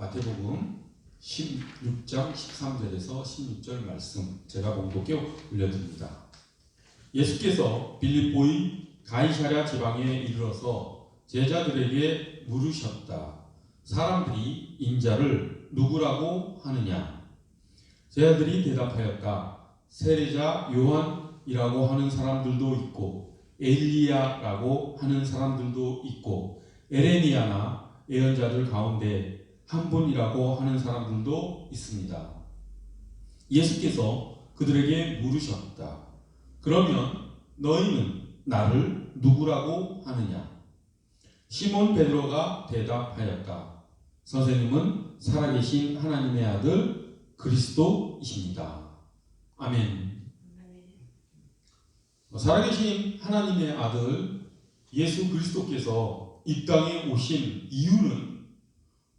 마태복음 16장 13절에서 16절 말씀 제가 봉독해 올려드립니다. 예수께서 빌립보의 가이사랴 지방에 이르러서 제자들에게 물으셨다. 사람들이 인자를 누구라고 하느냐? 제자들이 대답하였다. 세례자 요한이라고 하는 사람들도 있고 엘리야라고 하는 사람들도 있고 에레니아나 예언자들 가운데 한 분이라고 하는 사람들도 있습니다. 예수께서 그들에게 물으셨다. 그러면 너희는 나를 누구라고 하느냐? 시몬 베드로가 대답하였다. 선생님은 살아계신 하나님의 아들 그리스도이십니다. 아멘. 살아계신 하나님의 아들 예수 그리스도께서 이 땅에 오신 이유는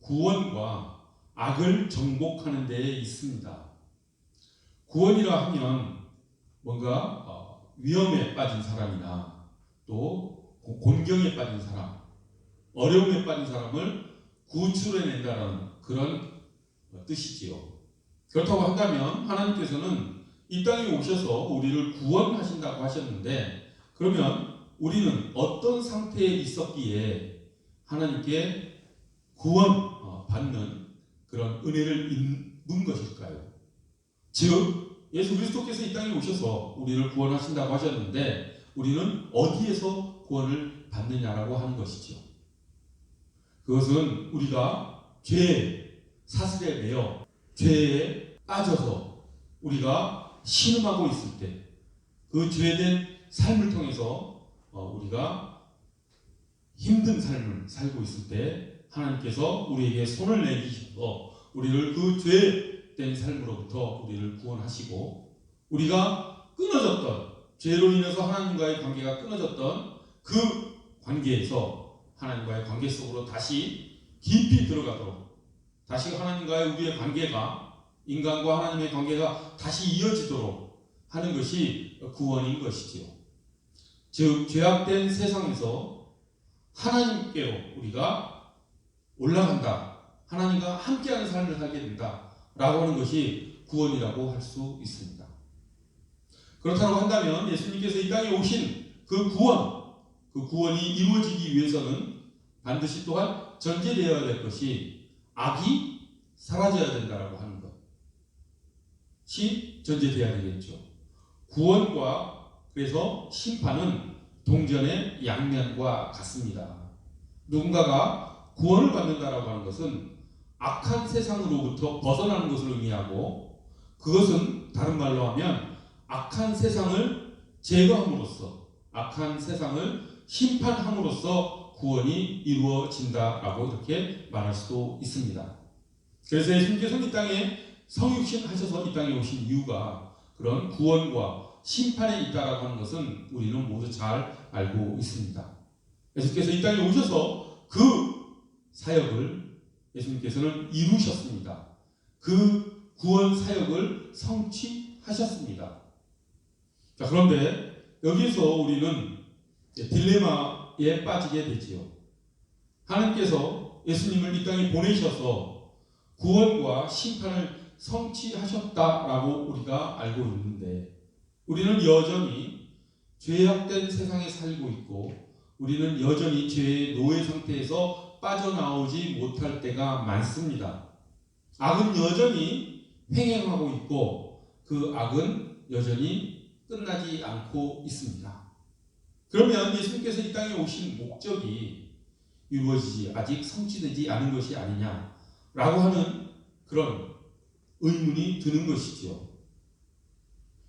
구원과 악을 정복하는 데에 있습니다. 구원이라 하면 뭔가 어, 위험에 빠진 사람이나 또 곤경에 빠진 사람, 어려움에 빠진 사람을 구출해낸다는 그런 뜻이지요. 그렇다고 한다면 하나님께서는 이 땅에 오셔서 우리를 구원하신다고 하셨는데 그러면 우리는 어떤 상태에 있었기에 하나님께 구원 어, 받는 그런 은혜를 입는 것일까요? 즉 예수 그리스도께서 이 땅에 오셔서 우리를 구원하신다고 하셨는데 우리는 어디에서 구원을 받느냐라고 하는 것이죠. 그것은 우리가 죄 사슬에 매여 죄에 빠져서 우리가 신음하고 있을 때 그 죄된 삶을 통해서 어, 우리가 힘든 삶을 살고 있을 때 하나님께서 우리에게 손을 내리셔서 우리를 그 죄된 삶으로부터 우리를 구원하시고 우리가 끊어졌던 죄로 인해서 하나님과의 관계가 끊어졌던 그 관계에서 하나님과의 관계 속으로 다시 깊이 들어가도록 다시 하나님과의 우리의 관계가 인간과 하나님의 관계가 다시 이어지도록 하는 것이 구원인 것이지요. 즉 죄악된 세상에서 하나님께로 우리가 올라간다. 하나님과 함께하는 삶을 살게 된다 라고 하는 것이 구원이라고 할 수 있습니다. 그렇다고 한다면 예수님께서 이 땅에 오신 그 구원, 그 구원이 이루어지기 위해서는 반드시 또한 전제되어야 될 것이 악이 사라져야 된다라고 하는 것이 전제되어야 되겠죠. 구원과 그래서 심판은 동전의 양면과 같습니다. 누군가가 구원을 받는다라고 하는 것은 악한 세상으로부터 벗어나는 것을 의미하고 그것은 다른 말로 하면 악한 세상을 제거함으로써 악한 세상을 심판함으로써 구원이 이루어진다라고 이렇게 말할 수도 있습니다. 그래서 예수님께서는 이 땅에 성육신 하셔서 이 땅에 오신 이유가 그런 구원과 심판에 있다라고 하는 것은 우리는 모두 잘 알고 있습니다. 예수께서 이 땅에 오셔서 그 사역을 예수님께서는 이루셨습니다. 그 구원 사역을 성취하셨습니다. 자, 그런데 여기서 우리는 딜레마에 빠지게 되지요. 하나님께서 예수님을 이 땅에 보내셔서 구원과 심판을 성취하셨다라고 우리가 알고 있는데 우리는 여전히 죄악된 세상에 살고 있고 우리는 여전히 죄의 노예 상태에서 빠져나오지 못할 때가 많습니다. 악은 여전히 횡행하고 있고 그 악은 여전히 끝나지 않고 있습니다. 그러면 예수님께서 이 땅에 오신 목적이 이루어지지 아직 성취되지 않은 것이 아니냐라고 하는 그런 의문이 드는 것이지요.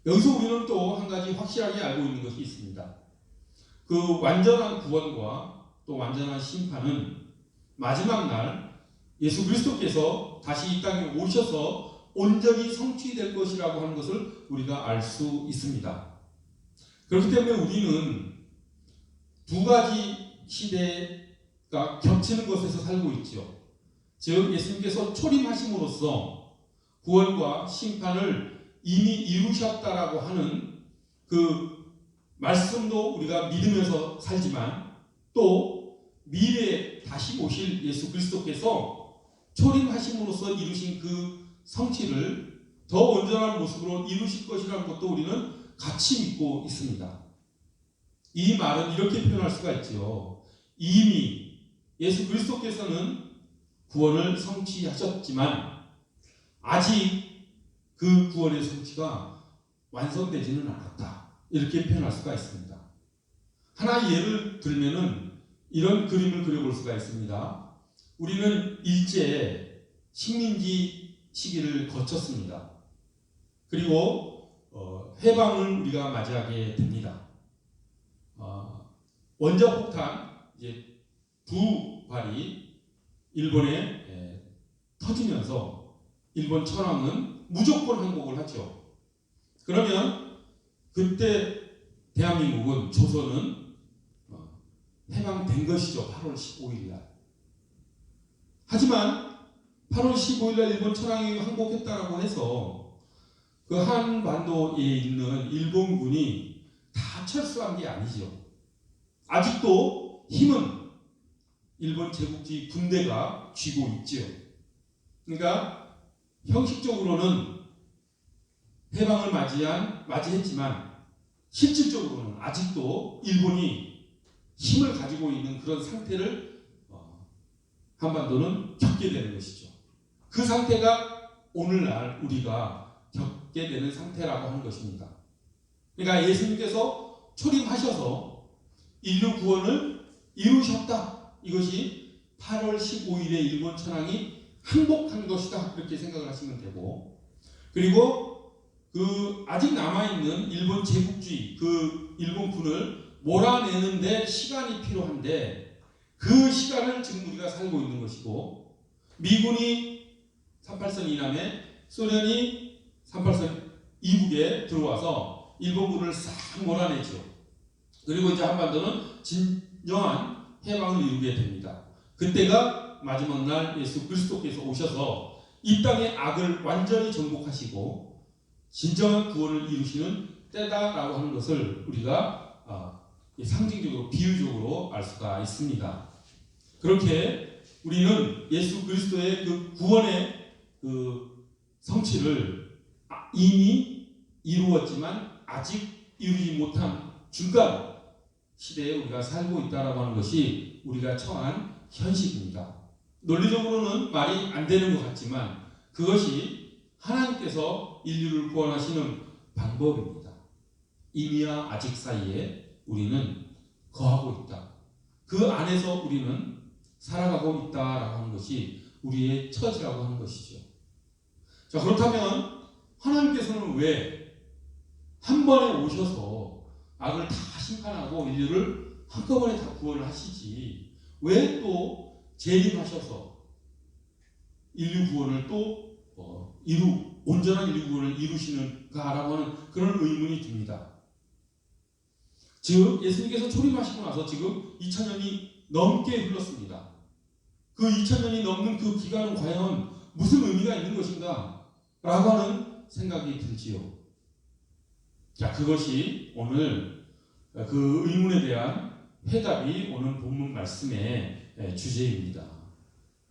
여기서 우리는 또 한 가지 확실하게 알고 있는 것이 있습니다. 그 완전한 구원과 또 완전한 심판은 마지막 날 예수 그리스도께서 다시 이 땅에 오셔서 온전히 성취될 것이라고 하는 것을 우리가 알 수 있습니다. 그렇기 때문에 우리는 두 가지 시대가 겹치는 것에서 살고 있죠. 즉 예수님께서 초림하심으로써 구원과 심판을 이미 이루셨다라고 하는 그 말씀도 우리가 믿으면서 살지만 또 미래에 다시 오실 예수 그리스도께서 초림하심으로써 이루신 그 성취를 더 온전한 모습으로 이루실 것이라는 것도 우리는 같이 믿고 있습니다. 이 말은 이렇게 표현할 수가 있지요. 이미 예수 그리스도께서는 구원을 성취하셨지만 아직 그 구원의 성취가 완성되지는 않았다. 이렇게 표현할 수가 있습니다. 하나 예를 들면은 이런 그림을 그려볼 수가 있습니다. 우리는 일제 식민지 시기를 거쳤습니다. 그리고 어, 해방을 우리가 맞이하게 됩니다. 어, 원자 폭탄 이제 두 발이 일본에 에, 터지면서 일본 천황은 무조건 항복을 하죠. 그러면 그때 대한민국은 조선은 어, 해방된 것이죠. 8월 15일 날. 하지만 8월 15일 날 일본 천황이 항복했다라고 해서 그 한반도에 있는 일본군이 다 철수한 게 아니죠. 아직도 힘은 일본 제국지 군대가 쥐고 있지요. 그러니까 형식적으로는 해방을 맞이한 맞이했지만 실질적으로는 아직도 일본이 힘을 가지고 있는 그런 상태를 어, 한반도는 겪게 되는 것이죠. 그 상태가 오늘날 우리가 겪게 되는 상태라고 하는 것입니다. 그러니까 예수님께서 초림하셔서 인류 구원을 이루셨다. 이것이 8월 15일에 일본 천황이 항복한 것이다. 이렇게 생각을 하시면 되고 그리고 그 아직 남아있는 일본 제국주의 그 일본군을 몰아내는데 시간이 필요한데 그 시간을 지금 우리가 살고 있는 것이고 미군이 38선 이남에 소련이 38선 이북에 들어와서 일본군을 싹 몰아내죠. 그리고 이제 한반도는 진정한 해방을 이루게 됩니다. 그때가 마지막 날 예수 그리스도께서 오셔서 이 땅의 악을 완전히 정복하시고 진정한 구원을 이루시는 때다라고 하는 것을 우리가 아, 상징적으로 비유적으로 알 수가 있습니다. 그렇게 우리는 예수 그리스도의 그 구원의 그 성취를 아, 이미 이루었지만 아직 이루지 못한 중간 시대에 우리가 살고 있다라고 하는 것이 우리가 처한 현실입니다. 논리적으로는 말이 안 되는 것 같지만 그것이 하나님께서 인류를 구원하시는 방법입니다. 이미와 아직 사이에 우리는 거하고 있다. 그 안에서 우리는 살아가고 있다라고 하는 것이 우리의 처지라고 하는 것이죠. 자, 그렇다면 하나님께서는 왜 한 번에 오셔서 악을 다 심판하고 인류를 한꺼번에 다 구원을 하시지 왜 또 재림하셔서 인류 구원을 또 어, 이루 온전한 인류 구원을 이루시는가라고 하는 그런 의문이 듭니다. 즉 예수님께서 초림하시고 나서 지금 2000년이 넘게 흘렀습니다. 그 2000년이 넘는 그 기간은 과연 무슨 의미가 있는 것인가? 라고 하는 생각이 들지요. 자, 그것이 오늘 그 의문에 대한 해답이 오늘 본문 말씀의 주제입니다.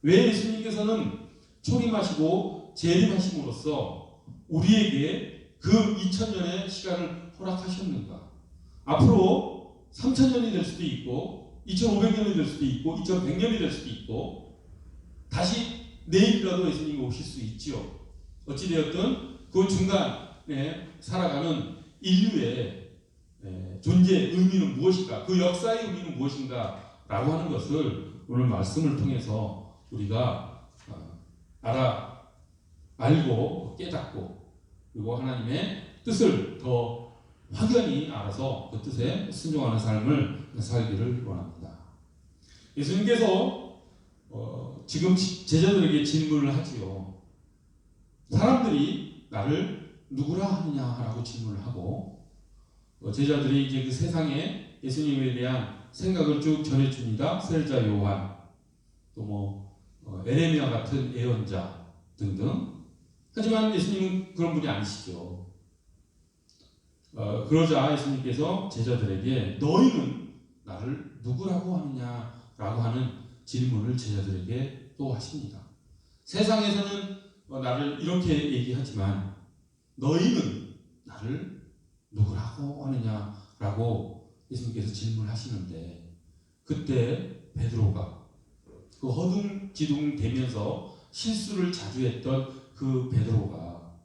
왜 예수님께서는 초림하시고 재림하심으로써 우리에게 그 2000년의 시간을 허락하셨는가? 앞으로 3000년이 될 수도 있고 2500년이 될 수도 있고 2100년이 될 수도 있고 다시 내일이라도 예수님이 오실 수 있지요. 어찌되었든 그 중간에 살아가는 인류의 존재 의미는 무엇일까? 그 역사의 의미는 무엇인가? 라고 하는 것을 오늘 말씀을 통해서 우리가 어, 알아 알고 깨닫고 그리고 하나님의 뜻을 더 확연히 알아서 그 뜻에 순종하는 삶을 살기를 원합니다. 예수님께서 어, 지금 제자들에게 질문을 하지요. 사람들이 나를 누구라 하느냐라고 질문을 하고 어, 제자들이 이제 그 세상에 예수님에 대한 생각을 쭉 전해줍니다. 세례자 요한 또뭐 어, 에레미야 같은 예언자 등등. 하지만 예수님은 그런 분이 아니시죠. 어, 그러자 예수님께서 제자들에게 너희는 나를 누구라고 하느냐라고 하는 질문을 제자들에게 또 하십니다. 세상에서는 어, 나를 이렇게 얘기하지만 너희는 나를 누구라고 하느냐라고 예수님께서 질문하시는데 그때 베드로가 그 허둥지둥 되면서 실수를 자주 했던 그 베드로가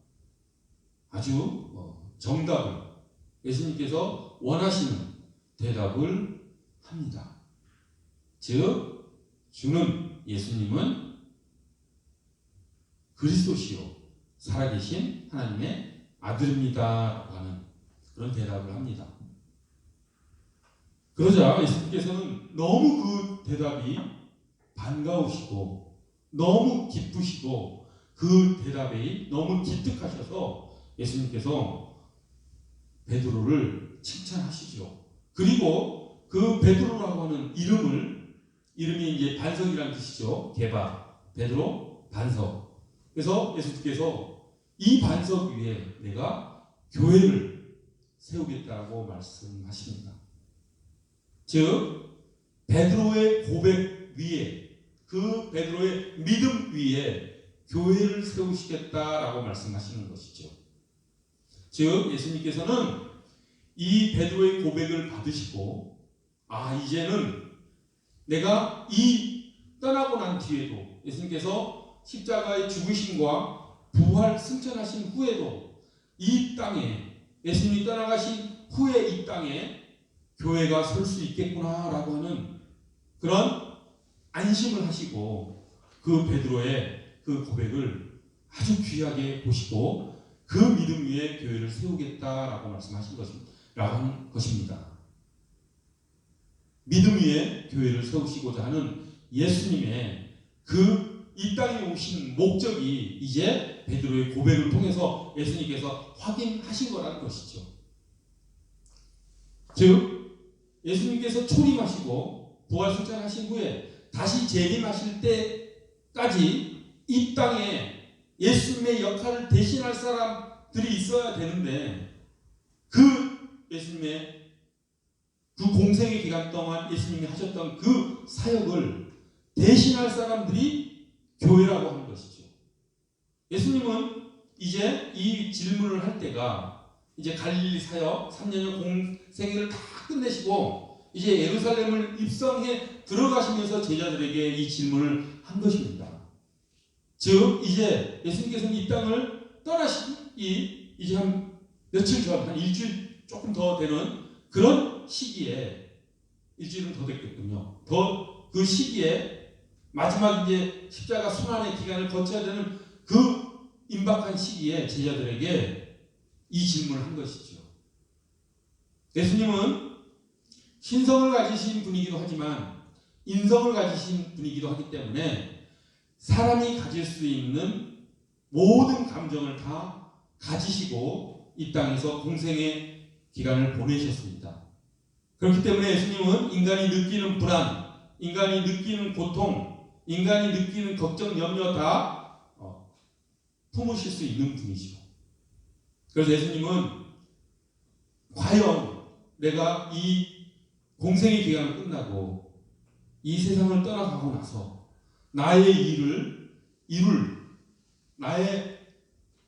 아주 어, 정답을 예수님께서 원하시는 대답을 합니다. 즉 주는 예수님은 그리스도시요 살아계신 하나님의 아들입니다라고 하는 그런 대답을 합니다. 그러자 예수님께서는 너무 그 대답이 반가우시고 너무 기쁘시고 그 대답이 너무 기특하셔서 예수님께서 베드로를 칭찬하시죠. 그리고 그 베드로라고 하는 이름을 이름이 이제 반석이라는 뜻이죠. 개바 베드로 반석. 그래서 예수님께서 이 반석 위에 내가 교회를 세우겠다고 말씀하십니다. 즉 베드로의 고백 위에 그 베드로의 믿음 위에 교회를 세우시겠다라고 말씀하시는 것이죠. 즉 예수님께서는 이 베드로의 고백을 받으시고 아 이제는 내가 이 떠나고 난 뒤에도 예수님께서 십자가의 죽으심과 부활 승천하신 후에도 이 땅에 예수님이 떠나가신 후에 이 땅에 교회가 설 수 있겠구나라고 하는 그런 안심을 하시고 그 베드로의 그 고백을 아주 귀하게 보시고 그 믿음 위에 교회를 세우겠다라고 말씀하신 것입니다. 라는 것입니다. 믿음 위에 교회를 세우시고자 하는 예수님의 그 이 땅에 오신 목적이 이제 베드로의 고백을 통해서 예수님께서 확인하신 거라는 것이죠. 즉 예수님께서 초림하시고 부활 승천하신 후에 다시 재림하실 때까지 이 땅에 예수님의 역할을 대신할 사람들이 있어야 되는데 그 예수님의 그 공생의 기간 동안 예수님이 하셨던 그 사역을 대신할 사람들이 교회라고 하는 것이죠. 예수님은 이제 이 질문을 할 때가 이제 갈릴리 사역 3년의 공생애를 다 끝내시고 이제 예루살렘을 입성해 들어가시면서 제자들에게 이 질문을 한 것입니다. 즉 이제 예수님께서는 이 땅을 떠나시 이 이제 한 며칠 전, 한 일주일 조금 더 되는 그런 시기에 일주일은 더 됐겠군요. 더 그 시기에 마지막 이제 십자가 순환의 기간을 거쳐야 되는 그 임박한 시기에 제자들에게 이 질문을 한 것이죠. 예수님은 신성을 가지신 분이기도 하지만 인성을 가지신 분이기도 하기 때문에 사람이 가질 수 있는 모든 감정을 다 가지시고 이 땅에서 공생의 기간을 보내셨습니다. 그렇기 때문에 예수님은 인간이 느끼는 불안, 인간이 느끼는 고통, 인간이 느끼는 걱정, 염려 다 어, 품으실 수 있는 분이시고. 그래서 예수님은 과연 내가 이 공생의 기간을 끝나고 이 세상을 떠나가고 나서 나의 일을 이룰 나의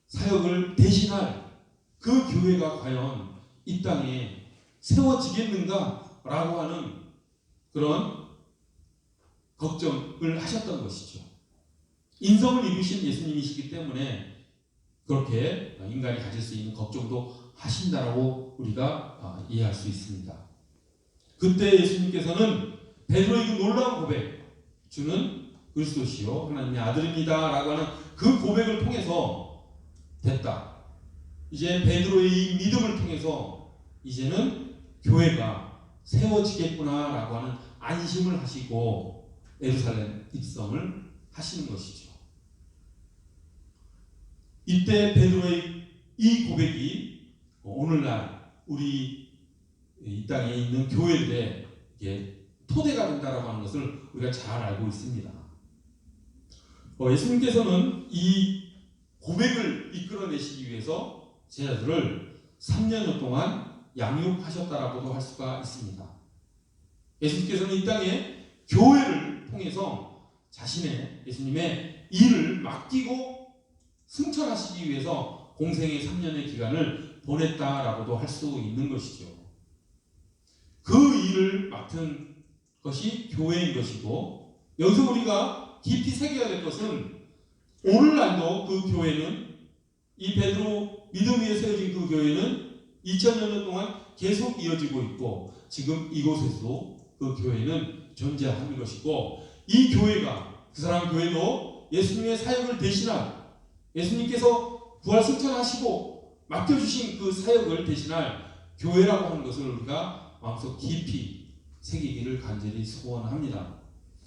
사역을 대신할 그 교회가 과연 이 땅에 세워지겠는가라고 하는 그런 걱정을 하셨던 것이죠. 인성을 입으신 예수님이시기 때문에 그렇게 인간이 가질 수 있는 걱정도 하신다라고 우리가 아, 이해할 수 있습니다. 그때 예수님께서는 베드로의 그 놀라운 고백, 주는 그리스도시요 하나님의 아들입니다라고 하는 그 고백을 통해서 됐다. 이제 베드로의 이 믿음을 통해서 이제는 교회가 세워지겠구나라고 하는 안심을 하시고 예루살렘 입성을 하시는 것이죠. 이때 베드로의 이 고백이 오늘날 우리 이 땅에 있는 교회들의 토대가 된다라고 하는 것을 우리가 잘 알고 있습니다. 어, 예수님께서는 이 고백을 이끌어내시기 위해서 제자들을 3년여 동안 양육하셨다라고도 할 수가 있습니다. 예수님께서는 이 땅에 교회를 통해서 자신의 예수님의 일을 맡기고 승천하시기 위해서 공생의 3년의 기간을 보냈다라고도 할 수 있는 것이죠. 그 일을 맡은 것이 교회인 것이고 여기서 우리가 깊이 새겨야 될 것은 오늘날도 그 교회는 이 베드로 믿음 위에 세워진 그 교회는 2000년 동안 계속 이어지고 있고 지금 이곳에서도 그 교회는 존재하는 것이고 이 교회가 그 사람 교회도 예수님의 사역을 대신할 예수님께서 부활 승천하시고 맡겨주신 그 사역을 대신할 교회라고 하는 것을 우리가 마음속 깊이 새기기를 간절히 소원합니다.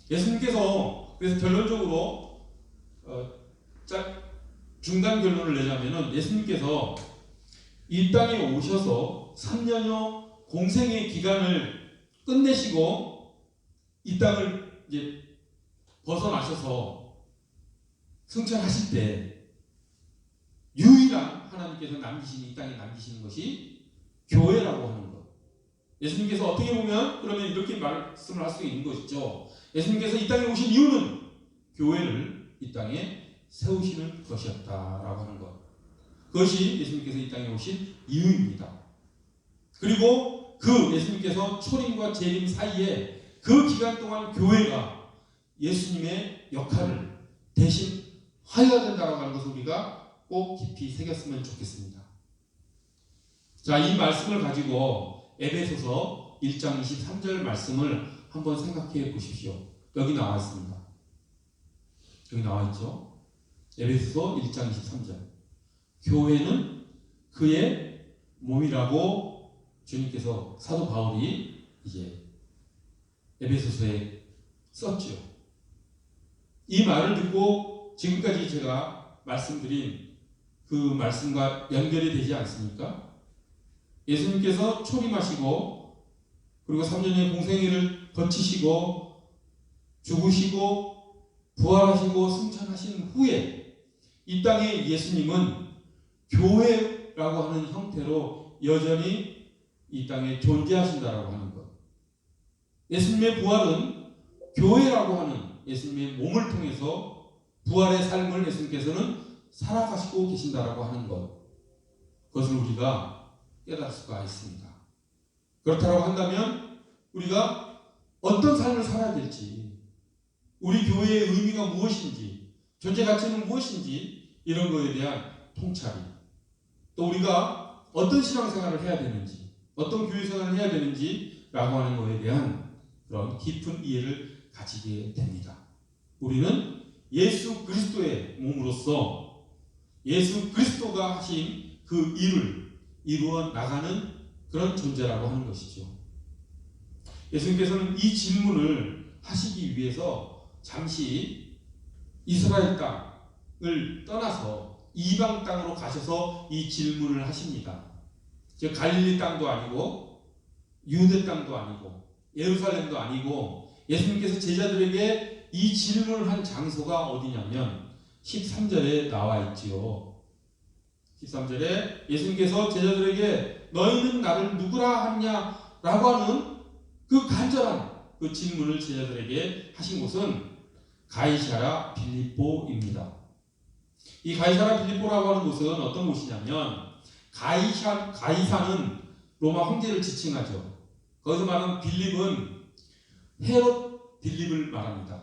예수님께서 그래서 결론적으로 어, 짝 중간 결론을 내자면은 예수님께서 이 땅에 오셔서 3년여 공생의 기간을 끝내시고 이 땅을 이제 벗어나셔서 승천하실 때 유일한 하나님께서 남기신 이 땅에 남기시는 것이 교회라고 하는 것. 예수님께서 어떻게 보면 그러면 이렇게 말씀을 할 수 있는 것이죠. 예수님께서 이 땅에 오신 이유는 교회를 이 땅에 세우시는 것이었다라고 하는 것. 그것이 예수님께서 이 땅에 오신 이유입니다. 그리고 그 예수님께서 초림과 재림 사이에 그 기간 동안 교회가 예수님의 역할을 대신 하여야 된다고 하는 것을 우리가 꼭 깊이 새겼으면 좋겠습니다. 자, 이 말씀을 가지고 에베소서 1장 23절 말씀을 한번 생각해 보십시오. 여기 나와 있습니다. 여기 나와 있죠. 에베소서 1장 23절. 교회는 그의 몸이라고 주님께서 사도 바울이 이제 에베소서에 썼죠. 이 말을 듣고 지금까지 제가 말씀드린 그 말씀과 연결이 되지 않습니까? 예수님께서 초림하시고 그리고 3년의 공생애를 거치시고 죽으시고 부활하시고 승천하신 후에 이 땅에 예수님은 교회라고 하는 형태로 여전히 이 땅에 존재하신다라고 하는 것. 예수님의 부활은 교회라고 하는 예수님의 몸을 통해서 부활의 삶을 예수님께서는 살아가시고 계신다라고 하는 것. 그것을 우리가 깨달을 수가 있습니다. 그렇다고 한다면 우리가 어떤 삶을 살아야 될지, 우리 교회의 의미가 무엇인지, 존재 가치는 무엇인지 이런 것에 대한 통찰이, 또 우리가 어떤 신앙생활을 해야 되는지, 어떤 교회 생활을 해야 되는지라고 하는 것에 대한 그런 깊은 이해를 가지게 됩니다. 우리는 예수 그리스도의 몸으로서 예수 그리스도가 하신 그 일을 이루어 나가는 그런 존재라고 하는 것이죠. 예수님께서는 이 질문을 하시기 위해서 잠시 이스라엘 땅을 떠나서 이방 땅으로 가셔서 이 질문을 하십니다. 즉 갈릴리 땅도 아니고 유대 땅도 아니고 예루살렘도 아니고 예수님께서 제자들에게 이 질문을 한 장소가 어디냐면 13절에 나와 있지요. 13절에 예수님께서 제자들에게 너희는 나를 누구라 하냐 라고 하는 그 간절한 그 질문을 제자들에게 하신 곳은 가이사라 빌립보입니다. 이 가이사라 빌립보라고 하는 곳은 어떤 곳이냐면 가이사, 가이사는 로마 황제를 지칭하죠. 거기서 말하는 빌립은 헤롯 빌립을 말합니다.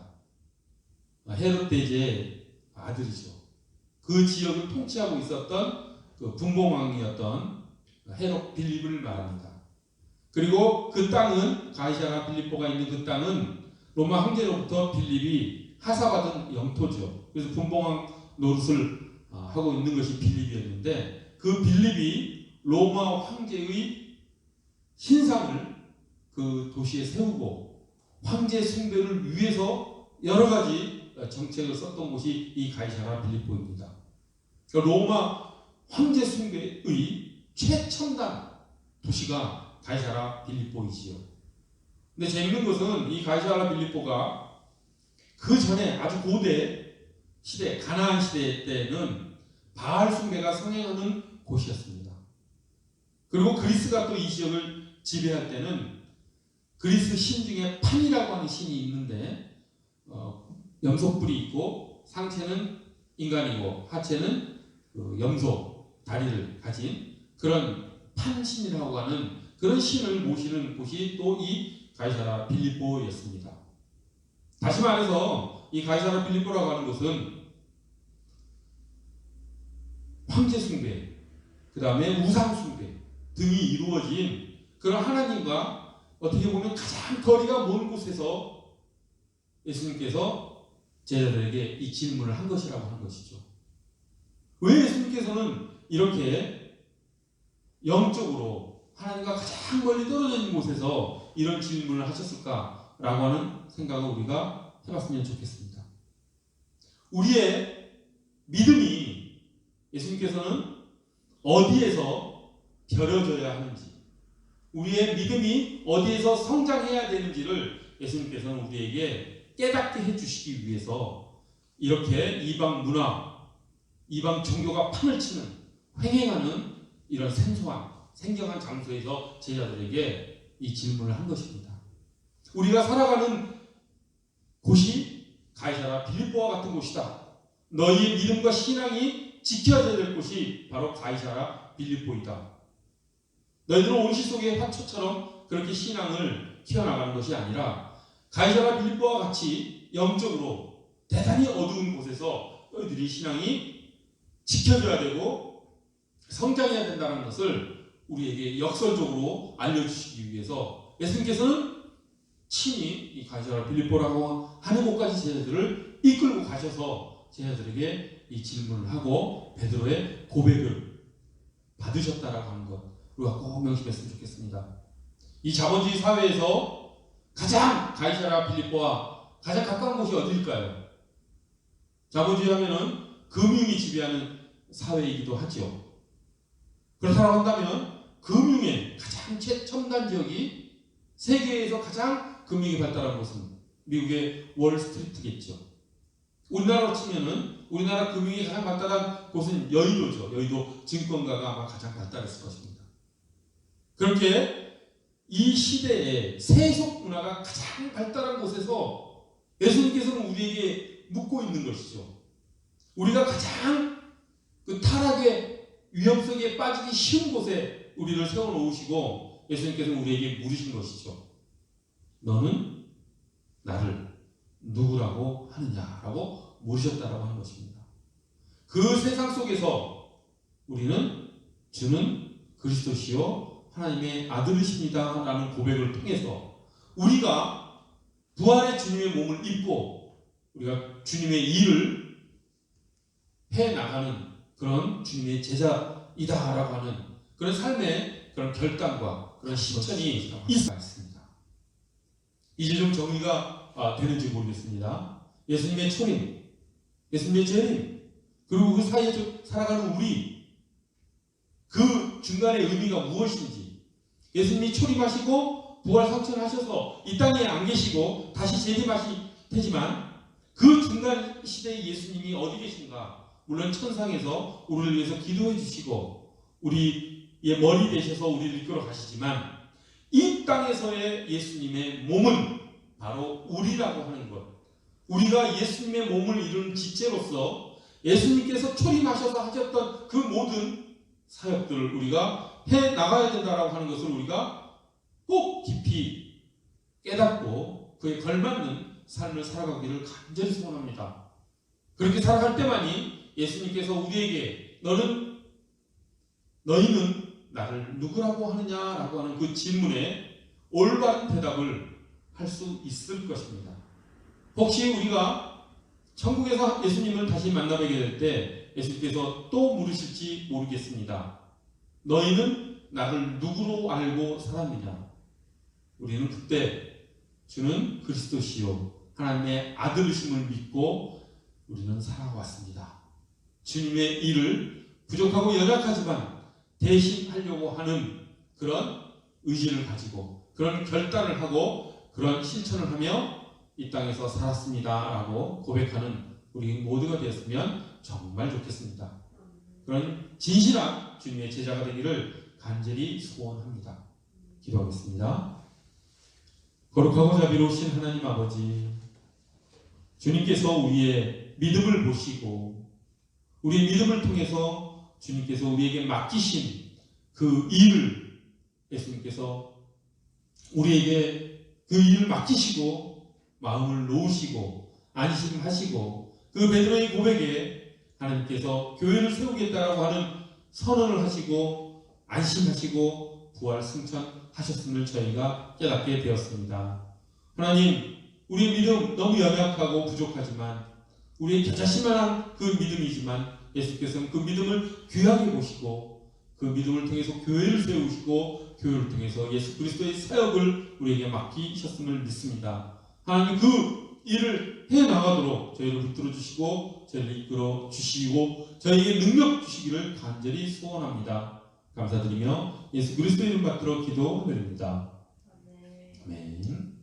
헤롯 대제의 아들이죠. 그 지역을 통치하고 있었던 그 분봉왕이었던 헤롯 빌립을 말합니다. 그리고 그 땅은 가이사라 빌립보가 있는 그 땅은 로마 황제로부터 빌립이 하사받은 영토죠. 그래서 분봉왕 노릇을 아, 하고 있는 것이 빌립이었는데 그 빌립이 로마 황제의 신상을 그 도시에 세우고 황제 숭배를 위해서 여러 가지 정책을 썼던 곳이 이 가이사라 빌립보입니다. 그러니까 로마 황제 숭배의 최첨단 도시가 가이사라 빌립보이지요. 근데 재밌는 것은 이 가이사라 빌립보가 그 전에 아주 고대 시대, 가나안 시대 때는 바알 숭배가 성행하는 곳이었습니다. 그리고 그리스가 또 이 지역을 지배할 때는 그리스 신 중에 판이라고 하는 신이 있는데 어, 염소뿔이 있고 상체는 인간이고 하체는 그 염소 다리를 가진 그런 판신이라고 하는 그런 신을 모시는 곳이 또 이 가이사라 빌립보였습니다. 다시 말해서 이 가이사라 빌립보라고 하는 곳은 황제 숭배, 그 다음에 우상 숭배 등이 이루어진 그런 하나님과 어떻게 보면 가장 거리가 먼 곳에서 예수님께서 제자들에게 이 질문을 한 것이라고 하는 것이죠. 왜 예수님께서는 이렇게 영적으로 하나님과 가장 멀리 떨어져 있는 곳에서 이런 질문을 하셨을까라고 하는 생각을 우리가 해봤으면 좋겠습니다. 우리의 믿음이 예수님께서는 어디에서 벼려져야 하는지, 우리의 믿음이 어디에서 성장해야 되는지를 예수님께서는 우리에게 깨닫게 해주시기 위해서 이렇게 이방 문화, 이방 종교가 판을 치는, 횡행하는 이런 생소한, 생경한 장소에서 제자들에게 이 질문을 한 것입니다. 우리가 살아가는 곳이 가이사라 빌립보와 같은 곳이다. 너희의 믿음과 신앙이 지켜져야 될 곳이 바로 가이사라 빌립보이다. 너희들은 온실 속의 화초처럼 그렇게 신앙을 키워나가는 것이 아니라 가이사라 빌립보와 같이 영적으로 대단히 어두운 곳에서 너희들이 신앙이 지켜져야 되고 성장해야 된다는 것을 우리에게 역설적으로 알려주시기 위해서 예수님께서는 친히 이 가이사라 빌립보라고 하는 곳까지 제자들을 이끌고 가셔서 제자들에게 이 질문을 하고 베드로의 고백을 받으셨다라고 하는 것 우리가 꼭 명심했으면 좋겠습니다. 이 자본주의 사회에서 가장 가이사라 빌립보와 가장 가까운 곳이 어디일까요? 자본주의 하면은 금융이 지배하는 사회이기도 하죠. 그렇다고 한다면 금융의 가장 최첨단 지역이 세계에서 가장 금융이 발달한 곳은 미국의 월스트리트겠죠. 우리나라로 치면은 우리나라 금융이 가장 발달한 곳은 여의도죠. 여의도 증권가가 아마 가장 발달했을 것입니다. 그렇게 이 시대에 세속 문화가 가장 발달한 곳에서 예수님께서는 우리에게 묻고 있는 것이죠. 우리가 가장 그 타락의 위험 속에 빠지기 쉬운 곳에 우리를 세워 놓으시고 예수님께서는 우리에게 물으신 것이죠. 너는 나를 누구라고 하느냐라고 물으셨다라고 하는 것입니다. 그 세상 속에서 우리는 주는 그리스도시요 하나님의 아들이십니다라는 고백을 통해서 우리가 부활의 주님의 몸을 입고 우리가 주님의 일을 해 나가는 그런 주님의 제자이다라고 하는 그런 삶의 그런 결단과 그런 실천이 있습니다. 이제 좀 정리가 아, 되는지 모르겠습니다. 예수님의 초림, 예수님의 재림, 그리고 그 사이에 좀 살아가는 우리, 그 중간의 의미가 무엇인지, 예수님이 초림하시고 부활 성천하셔서 이 땅에 안 계시고 다시 재림하실 테지만 그 중간 시대의 예수님이 어디 계신가? 물론 천상에서 우리를 위해서 기도해 주시고 우리의 머리 되셔서 우리를 이끌어 가시지만 이 땅에서의 예수님의 몸은 바로 우리라고 하는 것. 우리가 예수님의 몸을 이루는 지체로서 예수님께서 초림하셔서 하셨던 그 모든 사역들을 우리가 해 나가야 된다라고 하는 것을 우리가 꼭 깊이 깨닫고 그에 걸맞는 삶을 살아가기를 간절히 소원합니다. 그렇게 살아갈 때만이 예수님께서 우리에게 너는 너희는 나를 누구라고 하느냐라고 하는 그 질문에 올바른 대답을 할 수 있을 것입니다. 혹시 우리가 천국에서 예수님을 다시 만나뵙게 될 때 예수님께서 또 물으실지 모르겠습니다. 너희는 나를 누구로 알고 살았느냐? 우리는 그때 주는 그리스도시요 하나님의 아들이심을 믿고 우리는 살아왔습니다. 주님의 일을 부족하고 연약하지만 대신하려고 하는 그런 의지를 가지고 그런 결단을 하고 그런 실천을 하며 이 땅에서 살았습니다라고 고백하는 우리 모두가 되었으면 정말 좋겠습니다. 그런 진실한 주님의 제자가 되기를 간절히 소원합니다. 기도하겠습니다. 거룩하고 자비로우신 하나님 아버지, 주님께서 우리의 믿음을 보시고 우리의 믿음을 통해서 주님께서 우리에게 맡기신 그 일을 예수님께서 우리에게 그 일을 맡기시고 마음을 놓으시고 안심하시고 그 베드로의 고백에 하나님께서 교회를 세우겠다라고 하는 선언을 하시고 안심하시고 부활 승천하셨음을 저희가 깨닫게 되었습니다. 하나님, 우리의 믿음 너무 연약하고 부족하지만 우리의 겨자씨만한 그 믿음이지만 예수께서는 그 믿음을 귀하게 보시고 그 믿음을 통해서 교회를 세우시고 교회를 통해서 예수 그리스도의 사역을 우리에게 맡기셨음을 믿습니다. 하나님 그 일을 해 나가도록 저희를 붙들어 주시고 저희를 이끌어 주시고 저희에게 능력 주시기를 간절히 소원합니다. 감사드리며 예수 그리스도 이름 받들어 기도드립니다. 아멘.